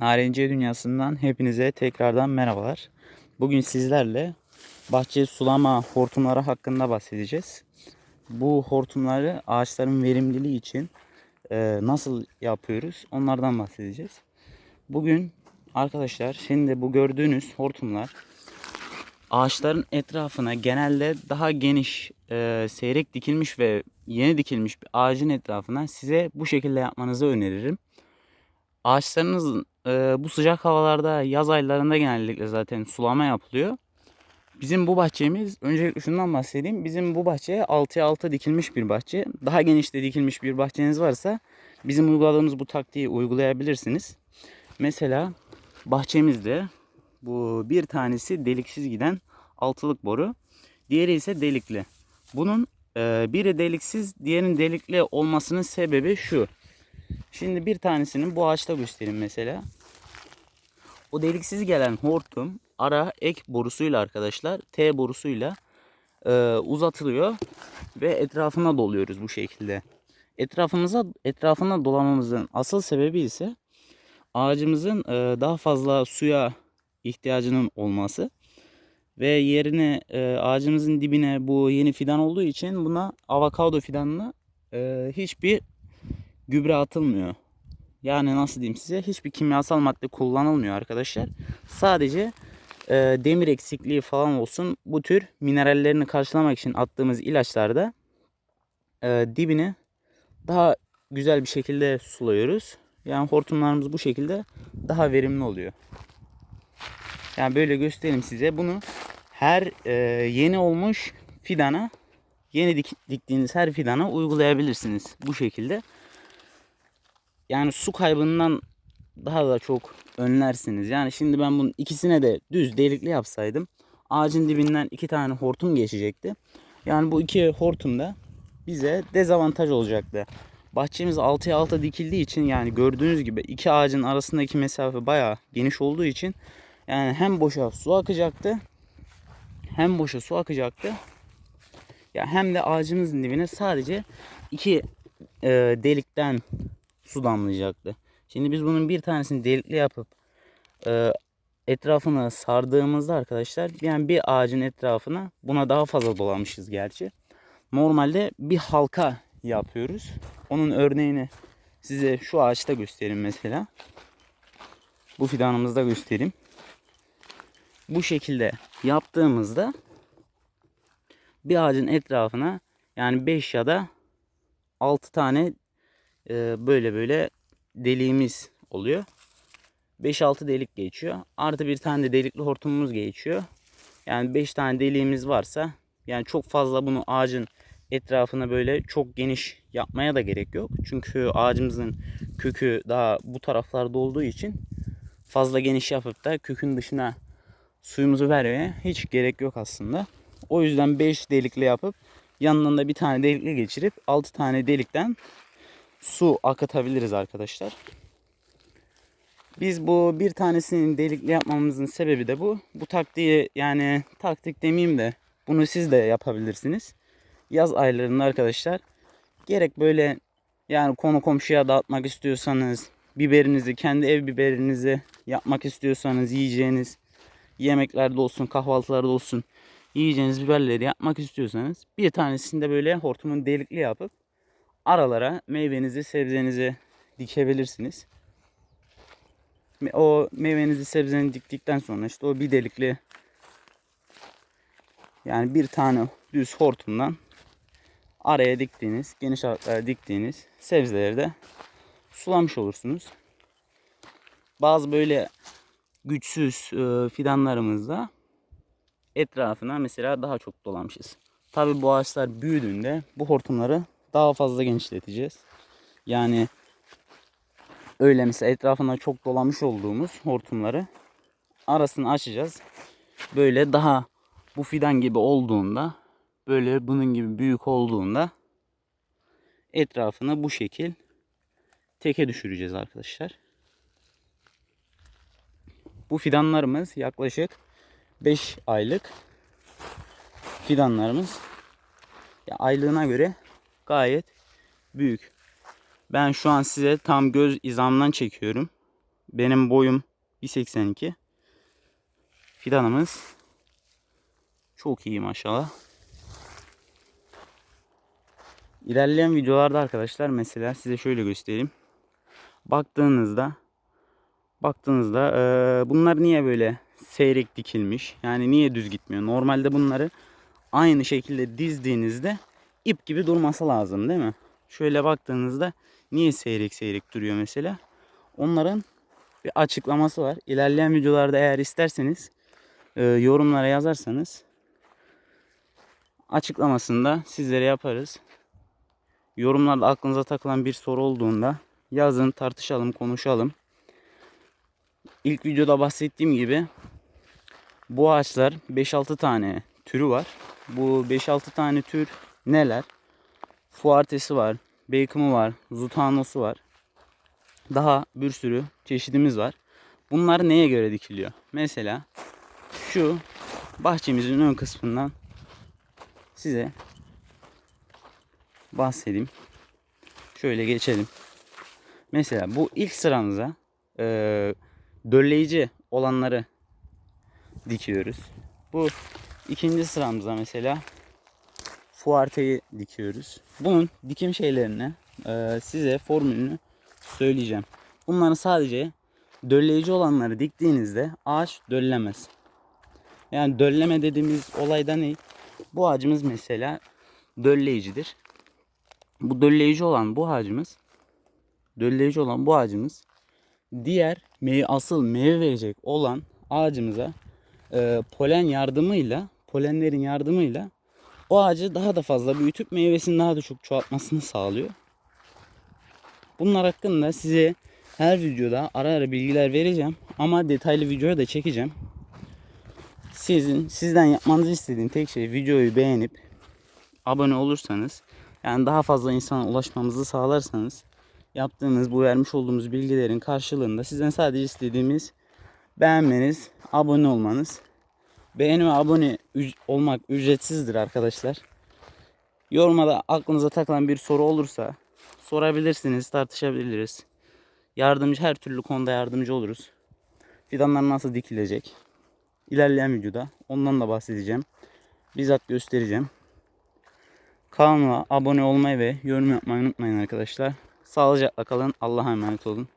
Narenciye Dünyası'ndan hepinize tekrardan merhabalar. Bugün sizlerle bahçe sulama hortumları hakkında bahsedeceğiz. Bu hortumları ağaçların verimliliği için e, nasıl yapıyoruz onlardan bahsedeceğiz. Bugün arkadaşlar şimdi bu gördüğünüz hortumlar ağaçların etrafına genelde daha geniş e, seyrek dikilmiş ve yeni dikilmiş bir ağacın etrafına size bu şekilde yapmanızı öneririm. Ağaçlarınız e, bu sıcak havalarda yaz aylarında genellikle zaten sulama yapılıyor. Bizim bu bahçemiz öncelikle şundan bahsedeyim. Bizim bu bahçe 6'ya 6 dikilmiş bir bahçe. Daha genişte dikilmiş bir bahçeniz varsa bizim uyguladığımız bu taktiği uygulayabilirsiniz. Mesela bahçemizde bu bir tanesi deliksiz giden altılık boru. Diğeri ise delikli. Bunun biri deliksiz, diğerinin delikli olmasının sebebi şu. Şimdi bir tanesinin bu ağaçta göstereyim mesela. O deliksiz gelen hortum ara ek borusuyla arkadaşlar T borusuyla e, uzatılıyor ve etrafına doluyoruz bu şekilde. Etrafımıza etrafına dolamamızın asıl sebebi ise ağacımızın e, daha fazla suya ihtiyacının olması ve yerine e, ağacımızın dibine bu yeni fidan olduğu için buna avokado fidanına e, hiçbir gübre atılmıyor. Yani nasıl diyeyim size hiçbir kimyasal madde kullanılmıyor arkadaşlar. Sadece e, demir eksikliği falan olsun bu tür minerallerini karşılamak için attığımız ilaçlarda e, dibine daha güzel bir şekilde suluyoruz. Yani hortumlarımız bu şekilde daha verimli oluyor. Yani böyle göstereyim size. Bunu her e, yeni olmuş fidana yeni dik, diktiğiniz her fidana uygulayabilirsiniz bu şekilde. Yani su kaybından daha da çok önlersiniz. Yani şimdi ben bunun ikisine de düz delikli yapsaydım ağacın dibinden iki tane hortum geçecekti. Yani bu iki hortum da bize dezavantaj olacaktı. Bahçemiz 6'ya 6 dikildiği için yani gördüğünüz gibi iki ağacın arasındaki mesafe bayağı geniş olduğu için yani hem boşa su akacaktı hem boşa su akacaktı ya hem de ağacımızın dibine sadece iki e, delikten su damlayacaktı. Şimdi biz bunun bir tanesini delikli yapıp e, etrafını sardığımızda arkadaşlar yani bir ağacın etrafına buna daha fazla dolamışız gerçi. Normalde bir halka yapıyoruz. Onun örneğini size şu ağaçta göstereyim mesela. Bu fidanımızda göstereyim. Bu şekilde yaptığımızda bir ağacın etrafına yani 5 ya da 6 tane e, böyle böyle deliğimiz oluyor. 5-6 delik geçiyor. Artı bir tane de delikli hortumumuz geçiyor. Yani 5 tane deliğimiz varsa yani çok fazla bunu ağacın etrafına böyle çok geniş yapmaya da gerek yok. Çünkü ağacımızın kökü daha bu taraflarda olduğu için fazla geniş yapıp da kökün dışına suyumuzu vermeye hiç gerek yok aslında. O yüzden 5 delikli yapıp yanından da bir tane delikli geçirip 6 tane delikten su akıtabiliriz arkadaşlar. Biz bu bir tanesinin delikli yapmamızın sebebi de bu. Bu taktiği yani taktik demeyeyim de bunu siz de yapabilirsiniz. Yaz aylarında arkadaşlar gerek böyle yani konu komşuya dağıtmak istiyorsanız biberinizi kendi ev biberinizi yapmak istiyorsanız yiyeceğiniz yemeklerde olsun kahvaltılarda olsun yiyeceğiniz biberleri yapmak istiyorsanız bir tanesini de böyle hortumun delikli yapıp aralara meyvenizi sebzenizi dikebilirsiniz. O meyvenizi sebzeni diktikten sonra işte o bir delikli yani bir tane düz hortumdan araya diktiğiniz, geniş aralıklara diktiğiniz sebzeleri de sulamış olursunuz. Bazı böyle güçsüz e, fidanlarımızda etrafına mesela daha çok dolamışız. Tabi bu ağaçlar büyüdüğünde bu hortumları daha fazla genişleteceğiz. Yani öyle mesela etrafına çok dolamış olduğumuz hortumları arasını açacağız. Böyle daha bu fidan gibi olduğunda böyle bunun gibi büyük olduğunda etrafını bu şekil teke düşüreceğiz arkadaşlar. Bu fidanlarımız yaklaşık 5 aylık fidanlarımız. Ya aylığına göre gayet büyük. Ben şu an size tam göz izamdan çekiyorum. Benim boyum 1.82. Fidanımız çok iyi maşallah. İlerleyen videolarda arkadaşlar mesela size şöyle göstereyim. Baktığınızda baktığınızda eee, bunlar niye böyle seyrek dikilmiş? Yani niye düz gitmiyor? Normalde bunları aynı şekilde dizdiğinizde ip gibi durması lazım değil mi? Şöyle baktığınızda niye seyrek seyrek duruyor mesela? Onların bir açıklaması var. İlerleyen videolarda eğer isterseniz eee, yorumlara yazarsanız açıklamasında sizlere yaparız. Yorumlarda aklınıza takılan bir soru olduğunda yazın, tartışalım, konuşalım. İlk videoda bahsettiğim gibi bu ağaçlar 5-6 tane türü var. Bu 5-6 tane tür neler? Fuartesi var, Bacon'u var, Zutanosu var. Daha bir sürü çeşidimiz var. Bunlar neye göre dikiliyor? Mesela şu bahçemizin ön kısmından size bahsedeyim. Şöyle geçelim. Mesela bu ilk sıramıza eee dölleyici olanları dikiyoruz. Bu ikinci sıramıza mesela fuarteyi dikiyoruz. Bunun dikim şeylerini eee, size formülünü söyleyeceğim. Bunları sadece dölleyici olanları diktiğinizde ağaç döllemez. Yani dölleme dediğimiz olayda ne? Bu ağacımız mesela dölleyicidir. Bu dölleyici olan bu ağacımız dölleyici olan bu ağacımız diğer meyve, asıl meyve verecek olan ağacımıza e, polen yardımıyla polenlerin yardımıyla o ağacı daha da fazla büyütüp meyvesini daha da çok çoğaltmasını sağlıyor. Bunlar hakkında size her videoda ara ara bilgiler vereceğim ama detaylı videoya da çekeceğim. Sizin sizden yapmanızı istediğim tek şey videoyu beğenip abone olursanız yani daha fazla insana ulaşmamızı sağlarsanız yaptığımız bu vermiş olduğumuz bilgilerin karşılığında sizden sadece istediğimiz beğenmeniz, abone olmanız. Beğeni ve abone olmak ücretsizdir arkadaşlar. Yorumada aklınıza takılan bir soru olursa sorabilirsiniz, tartışabiliriz. Yardımcı her türlü konuda yardımcı oluruz. Fidanlar nasıl dikilecek? İlerleyen videoda ondan da bahsedeceğim. Bizzat göstereceğim. Kanalıma abone olmayı ve yorum yapmayı unutmayın arkadaşlar. Sağlıcakla kalın. Allah'a emanet olun.